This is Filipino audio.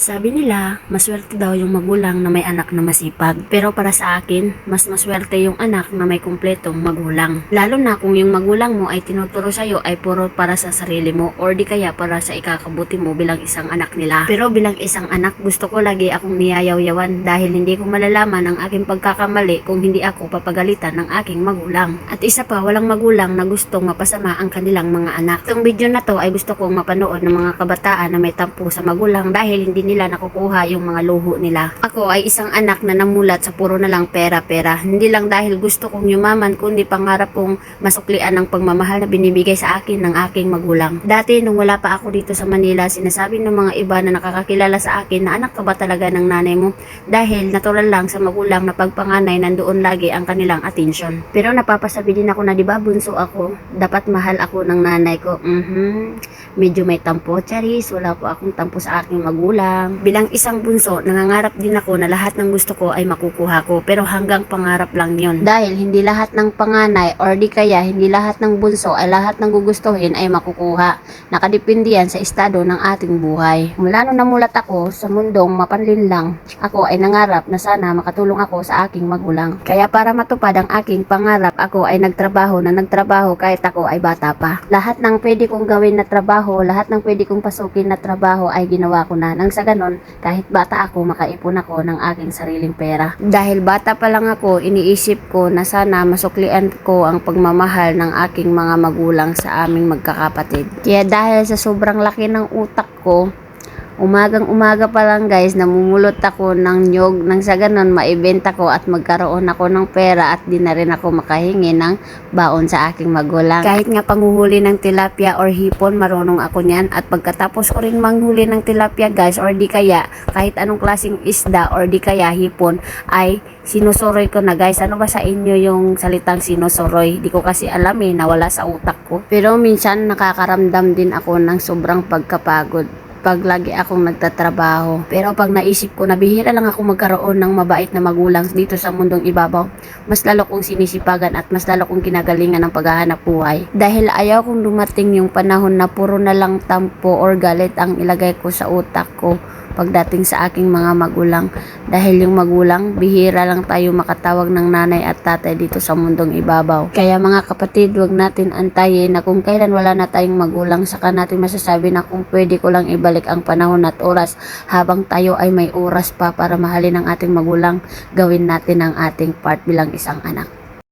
Sabi nila, maswerte daw yung magulang na may anak na masipag. Pero para sa akin, mas maswerte yung anak na may kumpletong magulang. Lalo na kung yung magulang mo ay tinuturo sa'yo ay puro para sa sarili mo or di kaya para sa ikakabuti mo bilang isang anak nila. Pero bilang isang anak, gusto ko lagi akong niyayaw-yawan dahil hindi ko malalaman ang aking pagkakamali kung hindi ako papagalitan ng aking magulang. At isa pa, walang magulang na gustong mapasama ang kanilang mga anak. Itong video na to ay gusto kong mapanood ng mga kabataan na may tampo sa magulang dahil hindi nila nakukuha yung mga luho nila. Ako ay isang anak na namulat sa puro na lang pera-pera. Hindi lang dahil gusto kong yumaman, kundi pangarap kong masuklian ang pagmamahal na binibigay sa akin ng aking magulang. Dati nung wala pa ako dito sa Manila, sinasabi ng mga iba na nakakakilala sa akin na anak ka ba talaga ng nanay mo? Dahil natural lang sa magulang na pagpanganay nandoon lagi ang kanilang atensyon. Pero napapasabi din ako na di ba bunso ako, dapat mahal ako ng nanay ko. Mhm. Medyo may tampo, Charis. Wala po akong tampo sa aking magulang. Bilang isang bunso, nangangarap din ako na lahat ng gusto ko ay makukuha ko. Pero hanggang pangarap lang yon. Dahil hindi lahat ng panganay or di kaya hindi lahat ng bunso ay lahat ng gugustuhin ay makukuha. Nakadepende yan sa estado ng ating buhay. Mula nung namulat ako sa mundong mapanlin lang, ako ay nangarap na sana makatulong ako sa aking magulang. Kaya para matupad ang aking pangarap, ako ay nagtrabaho na nagtrabaho kahit ako ay bata pa. Lahat ng pwede kong gawin na trabaho, lahat ng pwede kong pasukin na trabaho ay ginawa ko na. Nang sa ganon, kahit bata ako, makaipon ako ng aking sariling pera. Dahil bata pa lang ako, iniisip ko na sana masuklian ko ang pagmamahal ng aking mga magulang sa aming magkakapatid. Kaya dahil sa sobrang laki ng utak ko, Umagang umaga pa lang guys, namumulot ako ng nyog nang sa ganon maibenta ko at magkaroon ako ng pera at di na rin ako makahingi ng baon sa aking magulang. Kahit nga panghuhuli ng tilapia or hipon, marunong ako niyan at pagkatapos ko rin manghuli ng tilapia guys or di kaya kahit anong klaseng isda or di kaya hipon ay sinusoroy ko na guys. Ano ba sa inyo yung salitang sinusoroy? Di ko kasi alam eh, nawala sa utak ko. Pero minsan nakakaramdam din ako ng sobrang pagkapagod pag lagi akong nagtatrabaho. Pero pag naisip ko na bihira lang ako magkaroon ng mabait na magulang dito sa mundong ibabaw, mas lalo kong sinisipagan at mas lalo kong kinagalingan ng paghahanap buhay. Dahil ayaw kong dumating yung panahon na puro na lang tampo or galit ang ilagay ko sa utak ko pagdating sa aking mga magulang. Dahil yung magulang, bihira lang tayo makatawag ng nanay at tatay dito sa mundong ibabaw. Kaya mga kapatid, wag natin antayin na kung kailan wala na tayong magulang, saka natin masasabi na kung pwede ko lang ibalik ang panahon at oras habang tayo ay may oras pa para mahalin ang ating magulang, gawin natin ang ating part bilang isang anak.